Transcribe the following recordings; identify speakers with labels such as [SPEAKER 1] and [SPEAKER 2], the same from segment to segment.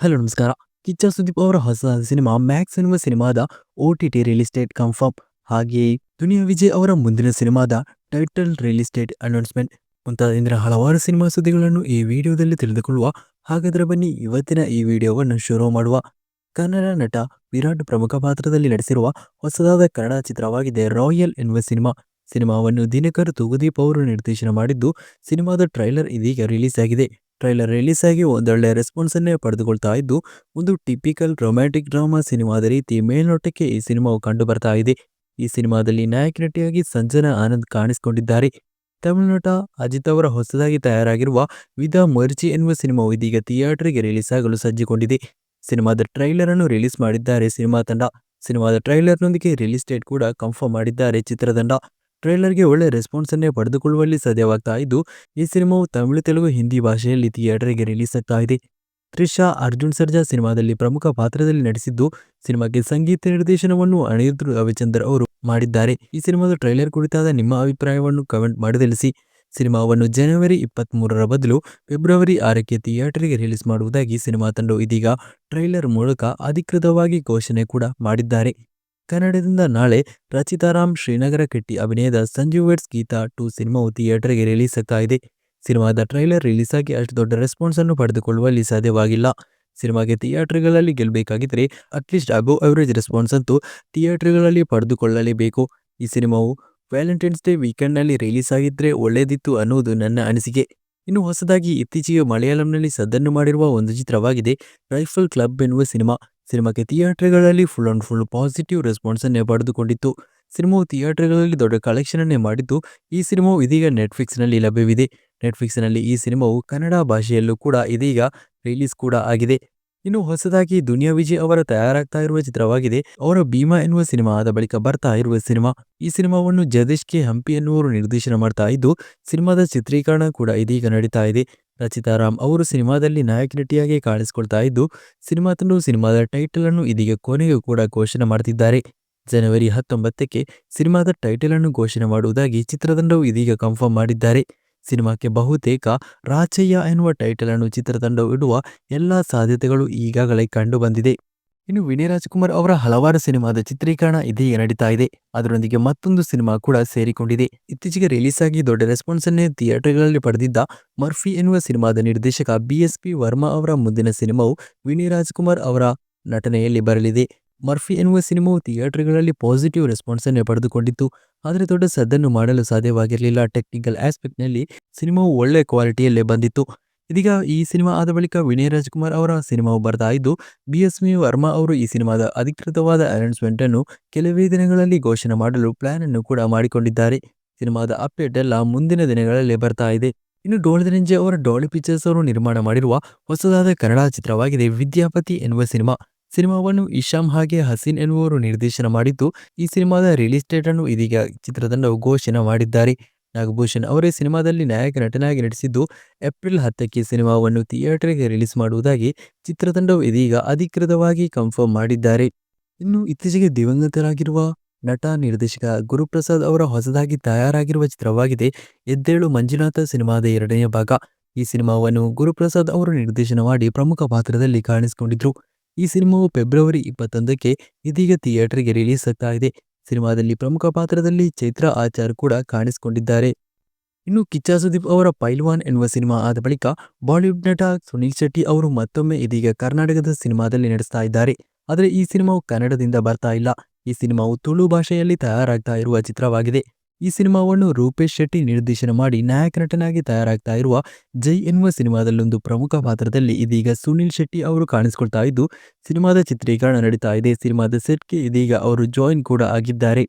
[SPEAKER 1] Hello ನಮಸ್ಕಾರ. ಕಿಚ್ಚ ಸುದೀಪ್ ಅವರ ಹೊಸ ಸಿನಿಮಾ ಮ್ಯಾಕ್ಸ್ ಎನ್ನುವ ಸಿನಿಮಾದ O T T real date confirm ಹಾಗೆಯೇ ದುನಿಯಾ ವಿಜಯ್ ಅವರ ಮುಂದಿನ ಸಿನಿಮಾದ ಟೈಟಲ್ ರಿಲೀಸ್ ಡೇಟ್ ಅನೌನ್ಸ್ಮೆಂಟ್ ಮುಂತಾದ ಹಲವಾರು ಸಿನಿಮಾ ಸುದ್ದಿಗಳನ್ನು ಈ ವಿಡಿಯೋದಲ್ಲಿ ತಿಳಿದುಕೊಳ್ಳುವ ಹಾಗಾದರೆ ಬನ್ನಿ ಇವತ್ತಿನ ಈ ವಿಡಿಯೋವನ್ನು ಶುರು ಮಾಡುವ. ಕನ್ನಡ ನಟ ವಿರಾಟ್ ಪ್ರಮುಖ ಪಾತ್ರದಲ್ಲಿ ನಟಿಸಿರುವ ಹೊಸದಾದ ಕನ್ನಡ ಚಿತ್ರವಾಗಿದೆ ರಾಯಲ್ ಎನ್ನುವ ಸಿನಿಮಾ. ಸಿನಿಮಾವನ್ನು ದಿನಕರ್ ತೂಗುದೀಪ್ ಅವರು ನಿರ್ದೇಶನ ಮಾಡಿದ್ದು, ಸಿನಿಮಾದ ಟ್ರೈಲರ್ ಇದೀಗ ರಿಲೀಸ್ ಆಗಿದೆ. ಟ್ರೈಲರ್ ರಿಲೀಸ್ ಆಗಿ ಒಂದೊಳ್ಳೆ ರೆಸ್ಪಾನ್ಸ್ ಅನ್ನೇ ಪಡೆದುಕೊಳ್ತಾ ಇದ್ದು, ಒಂದು ಟಿಪಿಕಲ್ ರೊಮ್ಯಾಂಟಿಕ್ ಡ್ರಾಮಾ ಸಿನಿಮಾದ ರೀತಿ ಮೇಲ್ನೋಟಕ್ಕೆ ಈ ಸಿನಿಮಾವು ಕಂಡು ಬರ್ತಾ ಇದೆ. ಈ ಸಿನಿಮಾದಲ್ಲಿ ನಾಯಕ ನಟಿಯಾಗಿ ಸಂಜನಾ ಆನಂದ್ ಕಾಣಿಸಿಕೊಂಡಿದ್ದಾರೆ. ತಮಿಳುನಾಟ ಅಜಿತ್ ಅವರ ಹೊಸದಾಗಿ ತಯಾರಾಗಿರುವ ವಿಧ ಮರ್ಜಿ ಎನ್ನುವ ಸಿನಿಮಾವು ಇದೀಗ ಥಿಯೇಟರ್ಗೆ ರಿಲೀಸ್ ಆಗಲು ಸಜ್ಜುಗೊಂಡಿದೆ. ಸಿನಿಮಾದ ಟ್ರೈಲರ್ ಅನ್ನು ರಿಲೀಸ್ ಮಾಡಿದ್ದಾರೆ ಸಿನಿಮಾ ತಂಡ. ಸಿನಿಮಾದ ಟ್ರೈಲರ್ನೊಂದಿಗೆ ರಿಲೀಸ್ ಡೇಟ್ ಕೂಡ ಕನ್ಫರ್ಮ್ ಮಾಡಿದ್ದಾರೆ ಚಿತ್ರತಂಡ. ಟ್ರೈಲರ್ಗೆ ಒಳ್ಳೆ ರೆಸ್ಪಾನ್ಸ್ ಅನ್ನೇ ಪಡೆದುಕೊಳ್ಳುವಲ್ಲಿ ಸಾಧ್ಯವಾಗ್ತಾ ಇದ್ದು, ಈ ಸಿನಿಮಾವು ತಮಿಳು, ತೆಲುಗು, ಹಿಂದಿ ಭಾಷೆಯಲ್ಲಿ ಥಿಯೇಟರ್ಗೆ ರಿಲೀಸ್ ಆಗ್ತಾ ಇದೆ. ತ್ರಿಷಾ ಅರ್ಜುನ್ ಸರ್ಜಾ ಸಿನಿಮಾದಲ್ಲಿ ಪ್ರಮುಖ ಪಾತ್ರದಲ್ಲಿ ನಟಿಸಿದ್ದು ಸಿನಿಮಾಗೆ ಸಂಗೀತ ನಿರ್ದೇಶನವನ್ನು ಅನಿರುದ್ಧ ರವಿಚಂದ್ರ ಅವರು ಮಾಡಿದ್ದಾರೆ. ಈ ಸಿನಿಮಾದ ಟ್ರೈಲರ್ ಕುರಿತಾದ ನಿಮ್ಮ ಅಭಿಪ್ರಾಯವನ್ನು ಕಮೆಂಟ್ ಮಾಡಿ ತಿಳಿಸಿ. ಸಿನಿಮಾವನ್ನು ಜನವರಿ ಇಪ್ಪತ್ತ್ಮೂರರ ಬದಲು ಫೆಬ್ರವರಿ ಆರಕ್ಕೆ ಥಿಯೇಟರ್ಗೆ ರಿಲೀಸ್ ಮಾಡುವುದಾಗಿ ಸಿನಿಮಾ ತಂಡವು ಇದೀಗ ಟ್ರೈಲರ್ ಮೂಲಕ ಅಧಿಕೃತವಾಗಿ ಘೋಷಣೆ ಕೂಡ ಮಾಡಿದ್ದಾರೆ. ಕನ್ನಡದಿಂದ ನಾಳೆ ರಚಿತಾರಾಮ್ ಶ್ರೀನಗರ ಕೆಟ್ಟಿ ಅಭಿನಯದ ಸಂಜೀವ್ ವೆಟ್ಸ್ ಗೀತಾ ಟು ಸಿನಿಮಾವು ಥಿಯೇಟರ್ಗೆ ರಿಲೀಸ್ ಆಗ್ತಾ ಇದೆ ಸಿನಿಮಾದ ಟ್ರೈಲರ್ ರಿಲೀಸ್ ಆಗಿ ಅಷ್ಟು ದೊಡ್ಡ ರೆಸ್ಪಾನ್ಸ್ ಅನ್ನು ಪಡೆದುಕೊಳ್ಳುವಲ್ಲಿ ಸಾಧ್ಯವಾಗಿಲ್ಲ. ಸಿನಿಮಾಗೆ ಥಿಯೇಟರ್ಗಳಲ್ಲಿ ಗೆಲ್ಲಬೇಕಾಗಿದ್ದರೆ at least above average response ಅಂತೂ ಥಿಯೇಟರ್ಗಳಲ್ಲಿ ಪಡೆದುಕೊಳ್ಳಲೇಬೇಕು. ಈ ಸಿನಿಮಾವು ವ್ಯಾಲೆಂಟೈನ್ಸ್ ಡೇ ವೀಕೆಂಡ್ನಲ್ಲಿ ರಿಲೀಸ್ ಆಗಿದ್ದರೆ ಒಳ್ಳೆಯದಿತ್ತು ಅನ್ನೋದು ನನ್ನ ಅನಿಸಿಕೆ. ಇನ್ನು ಹೊಸದಾಗಿ ಇತ್ತೀಚೆಗೆ ಮಲಯಾಳಂನಲ್ಲಿ ಸದ್ದನ್ನು ಮಾಡಿರುವ ಒಂದು ಚಿತ್ರವಾಗಿದೆ ರೈಫಲ್ ಕ್ಲಬ್ ಎನ್ನುವ ಸಿನಿಮಾ. ಸಿನಿಮಾಕ್ಕೆ ಥಿಯೇಟರ್ಗಳಲ್ಲಿ full on full positive response ಅನ್ನೇ ಪಡೆದುಕೊಂಡಿತ್ತು ಸಿನಿಮಾವು ಥಿಯೇಟರ್ಗಳಲ್ಲಿ ದೊಡ್ಡ ಕಲೆಕ್ಷನ್ ಅನ್ನೇ ಮಾಡಿದ್ದು, ಈ ಸಿನಿಮಾವು ಇದೀಗ ನೆಟ್ಫ್ಲಿಕ್ಸ್ನಲ್ಲಿ ಲಭ್ಯವಿದೆ. ನೆಟ್ಫ್ಲಿಕ್ಸ್ನಲ್ಲಿ ಈ ಸಿನಿಮಾವು ಕನ್ನಡ ಭಾಷೆಯಲ್ಲೂ ಕೂಡ ಇದೀಗ ರಿಲೀಸ್ ಕೂಡ ಆಗಿದೆ. ಇನ್ನು ಹೊಸದಾಗಿ ದುನಿಯಾ ವಿಜಯ್ ಅವರ ತಯಾರಾಗ್ತಾ ಇರುವ ಚಿತ್ರವಾಗಿದೆ. ಅವರ ಭೀಮಾ ಎನ್ನುವ ಸಿನಿಮಾ ಆದ ಬಳಿಕ ಬರ್ತಾ ಇರುವ ಸಿನಿಮಾ. ಈ ಸಿನಿಮಾವನ್ನು ಜಗದೀಶ್ ಕೆ ಹಂಪಿ ಎನ್ನುವರು ನಿರ್ದೇಶನ ಮಾಡ್ತಾ ಇದ್ದು, ಸಿನಿಮಾದ ಚಿತ್ರೀಕರಣ ಕೂಡ ಇದೀಗ ನಡೀತಾ ಇದೆ. ರಚಿತಾರಾಮ್ ಅವರು ಸಿನಿಮಾದಲ್ಲಿ ನಾಯಕ ನಟಿಯಾಗಿ ಕಾಣಿಸಿಕೊಳ್ತಾ ಇದ್ದು ಸಿನಿಮಾ ತಂಡವು ಸಿನಿಮಾದ ಟೈಟಲ್ ಅನ್ನು ಇದೀಗ ಕೊನೆಗೂ ಕೂಡ ಘೋಷಣೆ ಮಾಡ್ತಿದ್ದಾರೆ. ಜನವರಿ ಹತ್ತೊಂಬತ್ತಕ್ಕೆ ಸಿನಿಮಾದ ಟೈಟಲ್ ಅನ್ನು ಘೋಷಣೆ ಮಾಡುವುದಾಗಿ ಚಿತ್ರತಂಡವು ಇದೀಗ ಕನ್ಫರ್ಮ್ ಮಾಡಿದ್ದಾರೆ. ಸಿನಿಮಾಕ್ಕೆ ಬಹುತೇಕ ರಾಚಯ್ಯ ಎನ್ನುವ ಟೈಟಲ್ ಅನ್ನು ಚಿತ್ರತಂಡವು ಇಡುವ ಎಲ್ಲಾ ಸಾಧ್ಯತೆಗಳು ಈಗಾಗಲೇ ಕಂಡು ಬಂದಿದೆ. ಇನ್ನು ವಿನಯ್ ರಾಜ್ಕುಮಾರ್ ಅವರ ಹಲವಾರು ಸಿನಿಮಾದ ಚಿತ್ರೀಕರಣ ಇದೀಗ ನಡೀತಾ ಇದೆ. ಅದರೊಂದಿಗೆ ಮತ್ತೊಂದು ಸಿನಿಮಾ ಕೂಡ ಸೇರಿಕೊಂಡಿದೆ. ಇತ್ತೀಚೆಗೆ ರಿಲೀಸ್ ಆಗಿ ದೊಡ್ಡ ರೆಸ್ಪಾನ್ಸ್ ಅನ್ನೇ ಥಿಯೇಟರ್ಗಳಲ್ಲಿ ಪಡೆದಿದ್ದ ಮರ್ಫಿ ಎನ್ನುವ ಸಿನಿಮಾದ ನಿರ್ದೇಶಕ ಬಿ ವರ್ಮಾ ಅವರ ಮುಂದಿನ ಸಿನಿಮಾವು ವಿನಯ್ ರಾಜ್ಕುಮಾರ್ ಅವರ ನಟನೆಯಲ್ಲಿ ಬರಲಿದೆ. ಮರ್ಫಿ ಎನ್ನುವ ಸಿನಿಮಾವು ಥಿಯೇಟರ್ಗಳಲ್ಲಿ ಪಾಸಿಟಿವ್ ರೆಸ್ಪಾನ್ಸ್ ಅನ್ನು ಪಡೆದುಕೊಂಡಿತ್ತು. ಆದರೆ ದೊಡ್ಡ ಸದ್ದನ್ನು ಮಾಡಲು ಸಾಧ್ಯವಾಗಿರಲಿಲ್ಲ. ಟೆಕ್ನಿಕಲ್ ಆಸ್ಪೆಕ್ಟ್ನಲ್ಲಿ ಸಿನಿಮಾವು ಒಳ್ಳೆ ಕ್ವಾಲಿಟಿಯಲ್ಲೇ ಬಂದಿತ್ತು. ಇದೀಗ ಈ ಸಿನಿಮಾ ಆದ ಬಳಿಕ ವಿನಯ್ ರಾಜ್ಕುಮಾರ್ ಅವರ ಸಿನಿಮಾವು ಬರ್ತಾ ಇದ್ದು, ಬಿ ಎಸ್ ವಿ ವರ್ಮಾ ಅವರು ಈ ಸಿನಿಮಾದ ಅಧಿಕೃತವಾದ ಅನೌನ್ಸ್ಮೆಂಟ್ ಅನ್ನು ಕೆಲವೇ ದಿನಗಳಲ್ಲಿ ಘೋಷಣೆ ಮಾಡಲು ಪ್ಲಾನ್ ಅನ್ನು ಕೂಡ ಮಾಡಿಕೊಂಡಿದ್ದಾರೆ. ಸಿನಿಮಾದ ಅಪ್ಡೇಟ್ ಎಲ್ಲ ಮುಂದಿನ ದಿನಗಳಲ್ಲಿ ಬರ್ತಾ ಇದೆ. ಇನ್ನು ಡೋಳದರಂಜೆ ಅವರ ಡೋಳಿ ಪಿಕ್ಚರ್ಸ್ ಅವರು ನಿರ್ಮಾಣ ಮಾಡಿರುವ ಹೊಸದಾದ ಕನ್ನಡ ಚಿತ್ರವಾಗಿದೆ ವಿದ್ಯಾಪತಿ ಎನ್ನುವ ಸಿನಿಮಾ. ಸಿನಿಮಾವನ್ನು ಇಶಾಮ್ ಹಾಗೆ ಹಸೀನ್ ಎನ್ನುವರು ನಿರ್ದೇಶನ ಮಾಡಿದ್ದು, ಈ ಸಿನಿಮಾದ ರಿಲೀಸ್ ಡೇಟ್ ಅನ್ನು ಇದೀಗ ಚಿತ್ರತಂಡವು ಘೋಷಣೆ ಮಾಡಿದ್ದಾರೆ. ನಾಗಭೂಷಣ್ ಅವರೇ ಸಿನಿಮಾದಲ್ಲಿ ನಾಯಕ ನಟನಾಗಿ ನಟಿಸಿದ್ದು, ಏಪ್ರಿಲ್ ಹತ್ತಕ್ಕೆ ಸಿನಿಮಾವನ್ನು ಥಿಯೇಟರ್ಗೆ ರಿಲೀಸ್ ಮಾಡುವುದಾಗಿ ಚಿತ್ರತಂಡವು ಇದೀಗ ಅಧಿಕೃತವಾಗಿ ಕನ್ಫರ್ಮ್ ಮಾಡಿದ್ದಾರೆ. ಇನ್ನು ಇತ್ತೀಚೆಗೆ ದಿವಂಗತರಾಗಿರುವ ನಟ ನಿರ್ದೇಶಕ ಗುರುಪ್ರಸಾದ್ ಅವರ ಹೊಸದಾಗಿ ತಯಾರಾಗಿರುವ ಚಿತ್ರವಾಗಿದೆ, ಎದ್ದೇಳು ಮಂಜುನಾಥ ಸಿನಿಮಾದ ಎರಡನೇ ಭಾಗ. ಈ ಸಿನಿಮಾವನ್ನು ಗುರುಪ್ರಸಾದ್ ಅವರು ನಿರ್ದೇಶನ ಮಾಡಿ ಪ್ರಮುಖ ಪಾತ್ರದಲ್ಲಿ ಕಾಣಿಸಿಕೊಂಡಿದ್ರು. ಈ ಸಿನಿಮಾವು ಫೆಬ್ರವರಿ ಇಪ್ಪತ್ತೊಂದಕ್ಕೆ ಇದೀಗ ಥಿಯೇಟರ್ಗೆ ರಿಲೀಸ್ ಆಗ್ತಾ ಇದೆ. ಸಿನಿಮಾದಲ್ಲಿ ಪ್ರಮುಖ ಪಾತ್ರದಲ್ಲಿ ಚೈತ್ರ ಆಚಾರ್ ಕೂಡ ಕಾಣಿಸಿಕೊಂಡಿದ್ದಾರೆ. ಇನ್ನು ಕಿಚ್ಚ ಸುದೀಪ್ ಅವರ ಪೈಲ್ವಾನ್ ಎನ್ನುವ ಸಿನಿಮಾ ಆದ ಬಳಿಕ ಬಾಲಿವುಡ್ ನಟ ಸುನೀಲ್ ಶೆಟ್ಟಿ ಅವರು ಮತ್ತೊಮ್ಮೆ ಇದೀಗ ಕರ್ನಾಟಕದ ಸಿನಿಮಾದಲ್ಲಿ ನಡೆಸ್ತಾ ಇದ್ದಾರೆ. ಆದರೆ ಈ ಸಿನಿಮಾವು ಕನ್ನಡದಿಂದ ಬರ್ತಾ ಇಲ್ಲ. ಈ ಸಿನಿಮಾವು ತುಳು ಭಾಷೆಯಲ್ಲಿ ತಯಾರಾಗ್ತಾ ಇರುವ ಚಿತ್ರವಾಗಿದೆ. ಈ ಸಿನಿಮಾವನ್ನು ರೂಪೇಶ್ ಶೆಟ್ಟಿ ನಿರ್ದೇಶನ ಮಾಡಿ ನಾಯಕ ನಟನಾಗಿ ತಯಾರಾಗ್ತಾ ಇರುವ ಜೈ ಎನ್ನುವ ಸಿನಿಮಾದಲ್ಲೊಂದು ಪ್ರಮುಖ ಪಾತ್ರದಲ್ಲಿ ಇದೀಗ ಸುನಿಲ್ ಶೆಟ್ಟಿ ಅವರು ಕಾಣಿಸಿಕೊಳ್ತಾ ಇದ್ದು, ಸಿನಿಮಾದ ಚಿತ್ರೀಕರಣ ನಡೀತಾ ಇದೆ. ಸಿನಿಮಾದ ಸೆಟ್ಗೆ ಇದೀಗ ಅವರು ಜಾಯಿನ್ ಕೂಡ ಆಗಿದ್ದಾರೆ.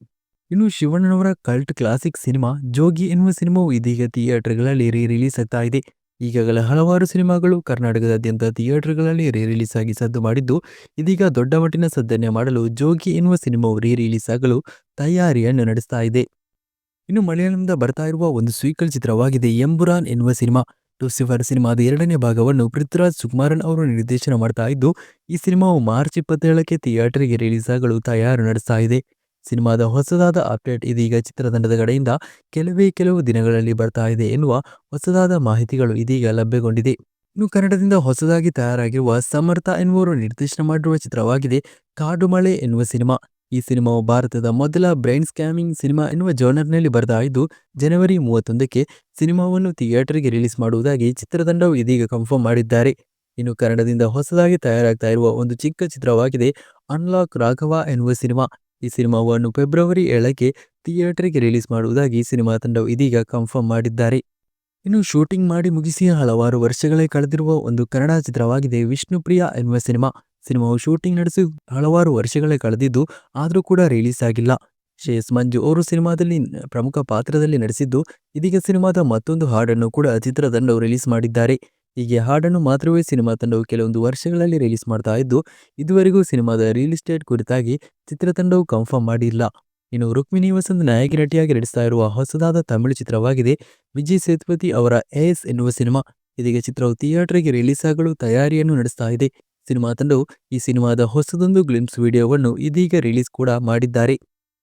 [SPEAKER 1] ಇನ್ನು ಶಿವಣ್ಣನವರ ಕಲ್ಟ್ ಕ್ಲಾಸಿಕ್ ಸಿನಿಮಾ ಜೋಗಿ ಎನ್ನುವ ಸಿನಿಮಾವು ಇದೀಗ ಥಿಯೇಟರ್ಗಳಲ್ಲಿ ರೀ ರಿಲೀಸ್ ಆಗ್ತಾ ಇದೆ. ಈಗಾಗಲೇ ಹಲವಾರು ಸಿನಿಮಾಗಳು ಕರ್ನಾಟಕದಾದ್ಯಂತ ಥಿಯೇಟರ್ಗಳಲ್ಲಿ ರೀ ರಿಲೀಸ್ ಆಗಿ ಸದ್ದು ಮಾಡಿದ್ದು, ಇದೀಗ ದೊಡ್ಡ ಮಟ್ಟಿನ ಸದ್ದನ್ನೇ ಮಾಡಲು ಜೋಗಿ ಎನ್ನುವ ಸಿನಿಮಾವು ರೀ ರಿಲೀಸ್ ಆಗಲು ತಯಾರಿಯನ್ನು ನಡೆಸ್ತಾ ಇದೆ. ಇನ್ನು ಮಲಯಾಳಂದ ಬರ್ತಾ ಇರುವ ಒಂದು ಸ್ವೀಕಲ್ ಚಿತ್ರವಾಗಿದೆ ಎಂಬುರಾನ್ ಎನ್ನುವ ಸಿನಿಮಾ. ಲೂಸಿಫರ್ ಸಿನಿಮಾದ ಎರಡನೇ ಭಾಗವನ್ನು ಪೃಥ್ವಿರಾಜ್ ಸುಕುಮಾರನ್ ಅವರು ನಿರ್ದೇಶನ ಮಾಡ್ತಾ ಇದ್ದು, ಈ ಸಿನಿಮಾವು ಮಾರ್ಚ್ ಇಪ್ಪತ್ತೇಳಕ್ಕೆ ಥಿಯೇಟರ್ಗೆ ರಿಲೀಸ್ ಆಗಲು ತಯಾರು ನಡೆಸ್ತಾ ಇದೆ. ಸಿನಿಮಾದ ಹೊಸದಾದ ಅಪ್ಡೇಟ್ ಇದೀಗ ಚಿತ್ರತಂಡದ ಕಡೆಯಿಂದ ಕೆಲವೇ ಕೆಲವು ದಿನಗಳಲ್ಲಿ ಬರ್ತಾ ಇದೆ ಎನ್ನುವ ಹೊಸದಾದ ಮಾಹಿತಿಗಳು ಇದೀಗ ಲಭ್ಯಗೊಂಡಿದೆ. ಇನ್ನು ಕನ್ನಡದಿಂದ ಹೊಸದಾಗಿ ತಯಾರಾಗಿರುವ ಸಮರ್ಥ ಎನ್ನುವರು ನಿರ್ದೇಶನ ಮಾಡಿರುವ ಚಿತ್ರವಾಗಿದೆ, ಕಾಡು ಮಳೆ ಎನ್ನುವ ಸಿನಿಮಾ. ಈ ಸಿನಿಮಾವು ಭಾರತದ ಮೊದಲ ಬ್ರೈನ್ ಸ್ಕ್ಯಾಮಿಂಗ್ ಸಿನಿಮಾ ಎನ್ನುವ ಜೋನರ್ನಲ್ಲಿ ಬರೆದಾಯಿತು. ಜನವರಿ ಮೂವತ್ತೊಂದಕ್ಕೆ ಸಿನಿಮಾವನ್ನು ಥಿಯೇಟರ್ಗೆ ರಿಲೀಸ್ ಮಾಡುವುದಾಗಿ ಚಿತ್ರತಂಡವು ಇದೀಗ ಕನ್ಫರ್ಮ್ ಮಾಡಿದ್ದಾರೆ. ಇನ್ನು ಕನ್ನಡದಿಂದ ಹೊಸದಾಗಿ ತಯಾರಾಗ್ತಾ ಇರುವ ಒಂದು ಚಿಕ್ಕ ಚಿತ್ರವಾಗಿದೆ, ಅನ್ಲಾಕ್ ರಾಘವ ಎನ್ನುವ ಸಿನಿಮಾ. ಈ ಸಿನಿಮಾವನ್ನು ಫೆಬ್ರವರಿ ಏಳಕ್ಕೆ ಥಿಯೇಟರ್ಗೆ ರಿಲೀಸ್ ಮಾಡುವುದಾಗಿ ಸಿನಿಮಾ ತಂಡವು ಇದೀಗ ಕನ್ಫರ್ಮ್ ಮಾಡಿದ್ದಾರೆ. ಇನ್ನು ಶೂಟಿಂಗ್ ಮಾಡಿ ಮುಗಿಸಿ ಹಲವಾರು ವರ್ಷಗಳೇ ಕಳೆದಿರುವ ಒಂದು ಕನ್ನಡ ಚಿತ್ರವಾಗಿದೆ, ವಿಷ್ಣುಪ್ರಿಯ ಎನ್ನುವ ಸಿನಿಮಾ. ಸಿನಿಮಾವು ಶೂಟಿಂಗ್ ನಡೆಸಿ ಹಲವಾರು ವರ್ಷಗಳೇ ಕಳೆದಿದ್ದು ಆದರೂ ಕೂಡ ರಿಲೀಸ್ ಆಗಿಲ್ಲ. ಶ್ರೇಯಸ್ ಮಂಜು ಅವರು ಸಿನಿಮಾದಲ್ಲಿ ಪ್ರಮುಖ ಪಾತ್ರದಲ್ಲಿ ನಟಿಸಿದ್ದು, ಇದೀಗ ಸಿನಿಮಾದ ಮತ್ತೊಂದು ಹಾಡನ್ನು ಕೂಡ ಚಿತ್ರತಂಡವು ರಿಲೀಸ್ ಮಾಡಿದ್ದಾರೆ. ಹೀಗೆ ಹಾಡನ್ನು ಮಾತ್ರವೇ ಸಿನಿಮಾ ತಂಡವು ಕೆಲವೊಂದು ವರ್ಷಗಳಲ್ಲಿ ರಿಲೀಸ್ ಮಾಡ್ತಾ ಇದ್ದು, ಇದುವರೆಗೂ ಸಿನಿಮಾದ ರಿಯಲ್ ಎಸ್ಟೇಟ್ ಕುರಿತಾಗಿ ಚಿತ್ರತಂಡವು ಕನ್ಫರ್ಮ್ ಮಾಡಿಲ್ಲ. ಇನ್ನು ರುಕ್ಮಿಣಿ ವಸಂತ್ ನಾಯಕಿ ನಟಿಯಾಗಿ ನಟಿಸ್ತಾ ಇರುವ ಹೊಸದಾದ ತಮಿಳು ಚಿತ್ರವಾಗಿದೆ, ವಿಜಯ್ ಸೇತುಪತಿ ಅವರ ಎಸ್ ಎನ್ನುವ ಸಿನಿಮಾ. ಇದೀಗ ಚಿತ್ರವು ಥಿಯೇಟರ್ಗೆ ರಿಲೀಸ್ ಆಗಲು ತಯಾರಿಯನ್ನು ನಡೆಸ್ತಾ ಇದೆ. ಸಿನಿಮಾ ತಂಡವು ಈ ಸಿನಿಮಾದ ಹೊಸದೊಂದು ಗ್ಲಿಮ್ಸ್ ವಿಡಿಯೋವನ್ನು ಇದೀಗ ರಿಲೀಸ್ ಕೂಡ ಮಾಡಿದ್ದಾರೆ.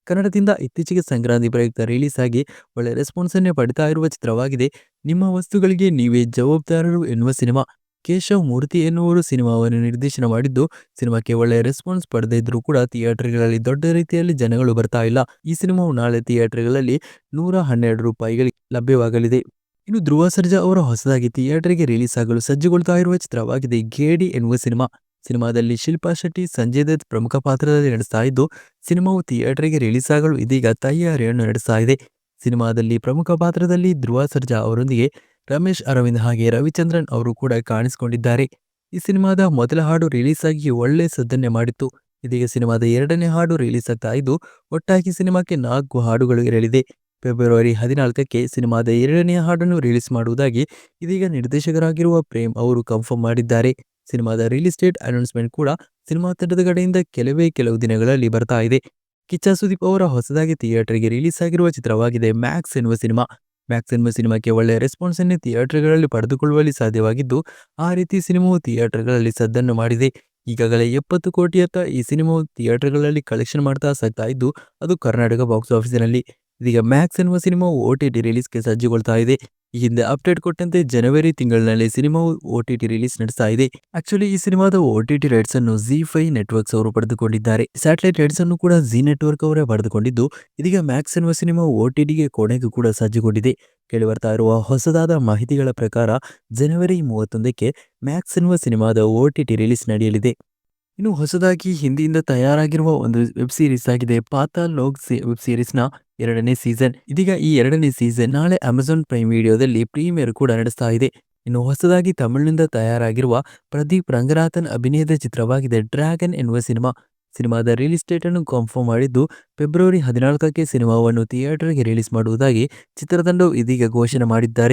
[SPEAKER 1] ಕನ್ನಡದಿಂದ ಇತ್ತೀಚೆಗೆ ಸಂಕ್ರಾಂತಿ ಪ್ರಯುಕ್ತ ರಿಲೀಸ್ ಆಗಿ ಒಳ್ಳೆ ರೆಸ್ಪಾನ್ಸ್ ಅನ್ನೇ ಪಡಿತಾ ಇರುವ ಚಿತ್ರವಾಗಿದೆ. ನಿಮ್ಮ ವಸ್ತುಗಳಿಗೆ ನೀವೇ ಜವಾಬ್ದಾರರು ಎನ್ನುವ ಸಿನಿಮಾ. ಕೇಶವ್ ಮೂರ್ತಿ ಎನ್ನುವರು ಸಿನಿಮಾವನ್ನು ನಿರ್ದೇಶನ ಮಾಡಿದ್ದು, ಸಿನಿಮಾಕ್ಕೆ ಒಳ್ಳೆಯ ರೆಸ್ಪಾನ್ಸ್ ಪಡೆದೇ ಇದ್ರೂ ಕೂಡ ಥಿಯೇಟರ್ಗಳಲ್ಲಿ ದೊಡ್ಡ ರೀತಿಯಲ್ಲಿ ಜನಗಳು ಬರ್ತಾ ಇಲ್ಲ. ಈ ಸಿನಿಮಾವು ನಾಳೆ ಥಿಯೇಟರ್ಗಳಲ್ಲಿ ನೂರ ಹನ್ನೆರಡು ರೂಪಾಯಿಗಳಿಗೆ ಲಭ್ಯವಾಗಲಿದೆ. ಇನ್ನು ಧ್ರುವ ಸರ್ಜಾ ಅವರ ಹೊಸದಾಗಿ ಥಿಯೇಟರ್ಗೆ ರಿಲೀಸ್ ಆಗಲು ಸಜ್ಜುಗೊಳ್ತಾ ಇರುವ ಚಿತ್ರವಾಗಿದೆ. ಗೇಡಿ ಎನ್ನುವ ಸಿನಿಮಾ. ಸಿನಿಮಾದಲ್ಲಿ ಶಿಲ್ಪಾ ಶೆಟ್ಟಿ, ಸಂಜಯ್ ದತ್ ಪ್ರಮುಖ ಪಾತ್ರದಲ್ಲಿ ನಡೆಸ್ತಾ ಇದ್ದು, ಸಿನಿಮಾವು ಥಿಯೇಟರ್ಗೆ ರಿಲೀಸ್ ಆಗಲು ಇದೀಗ ತಯಾರಿಯನ್ನು ನಡೆಸ್ತಾ ಇದೆ. ಸಿನಿಮಾದಲ್ಲಿ ಪ್ರಮುಖ ಪಾತ್ರದಲ್ಲಿ ಧ್ರುವ ಸರ್ಜಾ ಅವರೊಂದಿಗೆ ರಮೇಶ್ ಅರವಿಂದ್ ಹಾಗೆ ರವಿಚಂದ್ರನ್ ಅವರು ಕೂಡ ಕಾಣಿಸಿಕೊಂಡಿದ್ದಾರೆ. ಈ ಸಿನಿಮಾದ ಮೊದಲ ಹಾಡು ರಿಲೀಸ್ ಆಗಿ ಒಳ್ಳೆ ಸದ್ದನ್ನೆ ಮಾಡಿತ್ತು. ಇದೀಗ ಸಿನಿಮಾದ ಎರಡನೇ ಹಾಡು ರಿಲೀಸ್ ಆಗ್ತಾ ಇದ್ದು, ಒಟ್ಟಾಗಿ ಸಿನಿಮಾಕ್ಕೆ ನಾಲ್ಕು ಹಾಡುಗಳು ಇರಲಿದೆ. ಫೆಬ್ರವರಿ ಹದಿನಾಲ್ಕಕ್ಕೆ ಸಿನಿಮಾದ ಎರಡನೇ ಹಾಡನ್ನು ರಿಲೀಸ್ ಮಾಡುವುದಾಗಿ ಇದೀಗ ನಿರ್ದೇಶಕರಾಗಿರುವ ಪ್ರೇಮ್ ಅವರು ಕನ್ಫರ್ಮ್ ಮಾಡಿದ್ದಾರೆ. ಸಿನಿಮಾದ ರಿಲೀಸ್ ಡೇಟ್ ಅನೌನ್ಸ್ಮೆಂಟ್ ಕೂಡ ಸಿನಿಮಾ ತಂಡದ ಕಡೆಯಿಂದ ಕೆಲವೇ ಕೆಲವು ದಿನಗಳಲ್ಲಿ ಬರ್ತಾ ಇದೆ. ಕಿಚ್ಚ ಸುದೀಪ್ ಅವರ ಹೊಸದಾಗಿ ಥಿಯೇಟರ್ಗೆ ರಿಲೀಸ್ ಆಗಿರುವ ಚಿತ್ರವಾಗಿದೆ ಮ್ಯಾಕ್ಸ್ ಎನ್ನುವ ಸಿನಿಮಾ. ಮ್ಯಾಕ್ಸ್ ಎನ್ನುವ ಸಿನಿಮಾಕ್ಕೆ ಒಳ್ಳೆಯ ರೆಸ್ಪಾನ್ಸ್ ಅನ್ನೇ ಥಿಯೇಟರ್ಗಳಲ್ಲಿ ಪಡೆದುಕೊಳ್ಳುವಲ್ಲಿ ಸಾಧ್ಯವಾಗಿದ್ದು, ಆ ರೀತಿ ಸಿನಿಮಾವು ಥಿಯೇಟರ್ಗಳಲ್ಲಿ ಸದ್ದನ್ನು ಮಾಡಿದೆ. ಈಗಾಗಲೇ ಎಪ್ಪತ್ತು ಕೋಟಿಯತ್ತ ಈ ಸಿನಿಮಾವು ಥಿಯೇಟರ್ಗಳಲ್ಲಿ ಕಲೆಕ್ಷನ್ ಮಾಡ್ತಾ ಸಾಗ್ತಾ ಇದ್ದು, ಅದು ಕರ್ನಾಟಕ ಬಾಕ್ಸ್ ಆಫೀಸಿನಲ್ಲಿ ಇದೀಗ ಮ್ಯಾಕ್ಸ್ ಎನ್ನುವ ಸಿನಿಮಾವು ಓ ಟಿ ಟಿ ರಿಲೀಸ್ಗೆ ಸಜ್ಜುಗೊಳ್ತಾ ಇದೆ. ಈ ಹಿಂದೆ ಅಪ್ಡೇಟ್ ಕೊಟ್ಟಂತೆ ಜನವರಿ ತಿಂಗಳಿನಲ್ಲಿ ಸಿನಿಮಾವು ಓ ಟಿ ಟಿ ರಿಲೀಸ್ ನಡೆಸ್ತಾ ಇದೆ. ಆಕ್ಚುಲಿ ಈ ಸಿನಿಮಾದ ಒ ಟಿ ಟಿ ರೈಟ್ಸ್ ಅನ್ನು ಜಿ ಫೈ ನೆಟ್ವರ್ಕ್ಸ್ ಅವರು ಪಡೆದುಕೊಂಡಿದ್ದಾರೆ. ಸ್ಯಾಟಲೈಟ್ ರೈಟ್ಸ್ ಅನ್ನು ಕೂಡ ಜಿ ನೆಟ್ವರ್ಕ್ ಅವರೇ ಪಡೆದುಕೊಂಡಿದ್ದು, ಇದೀಗ ಮ್ಯಾಕ್ಸ್ ಎನ್ನುವ ಸಿನಿಮಾ ಓ ಟಿ ಟಿಗೆ ಕೊನೆಗೂ ಕೂಡ ಸಜ್ಜುಗೊಂಡಿದೆ. ಕೇಳಿಬರ್ತಾ ಇರುವ ಹೊಸದಾದ ಮಾಹಿತಿಗಳ ಪ್ರಕಾರ, ಜನವರಿ ಮೂವತ್ತೊಂದಕ್ಕೆ ಮ್ಯಾಕ್ಸ್ ಎನ್ನುವ ಸಿನಿಮಾದ ಓ ಟಿ ಟಿ ರಿಲೀಸ್ ನಡೆಯಲಿದೆ. ಇನ್ನು ಹೊಸದಾಗಿ ಹಿಂದಿಯಿಂದ ತಯಾರಾಗಿರುವ ಒಂದು ವೆಬ್ ಸೀರೀಸ್ ಆಗಿದೆ, ಪಾತಾಲ್ ಲೋಕ್ ವೆಬ್ ಸೀರೀಸ್ನ ಎರಡನೇ ಸೀಸನ್. ಇದೀಗ ಈ ಎರಡನೇ ಸೀಸನ್ ನಾಳೆ ಅಮೆಜಾನ್ ಪ್ರೈಮ್ ವಿಡಿಯೋದಲ್ಲಿ ಪ್ರೀಮಿಯರ್ ಕೂಡ ನಡೆಸ್ತಾ ಇದೆ. ಇನ್ನು ಹೊಸದಾಗಿ ತಮಿಳಿನಿಂದ ತಯಾರಾಗಿರುವ ಪ್ರದೀಪ್ ರಂಗನಾಥನ್ ಅಭಿನಯದ ಚಿತ್ರವಾಗಿದೆ ಡ್ರ್ಯಾಗನ್ ಎನ್ನುವ ಸಿನಿಮಾ. ಸಿನಿಮಾದ ರಿಲೀಸ್ ಡೇಟ್ ಅನ್ನು ಕನ್ಫರ್ಮ್ ಮಾಡಿದ್ದು ಫೆಬ್ರವರಿ ಹದಿನಾಲ್ಕಕ್ಕೆ ಸಿನಿಮಾವನ್ನು ಥಿಯೇಟರ್ಗೆ ರಿಲೀಸ್ ಮಾಡುವುದಾಗಿ ಚಿತ್ರತಂಡವು ಇದೀಗ ಘೋಷಣೆ ಮಾಡಿದ್ದಾರೆ.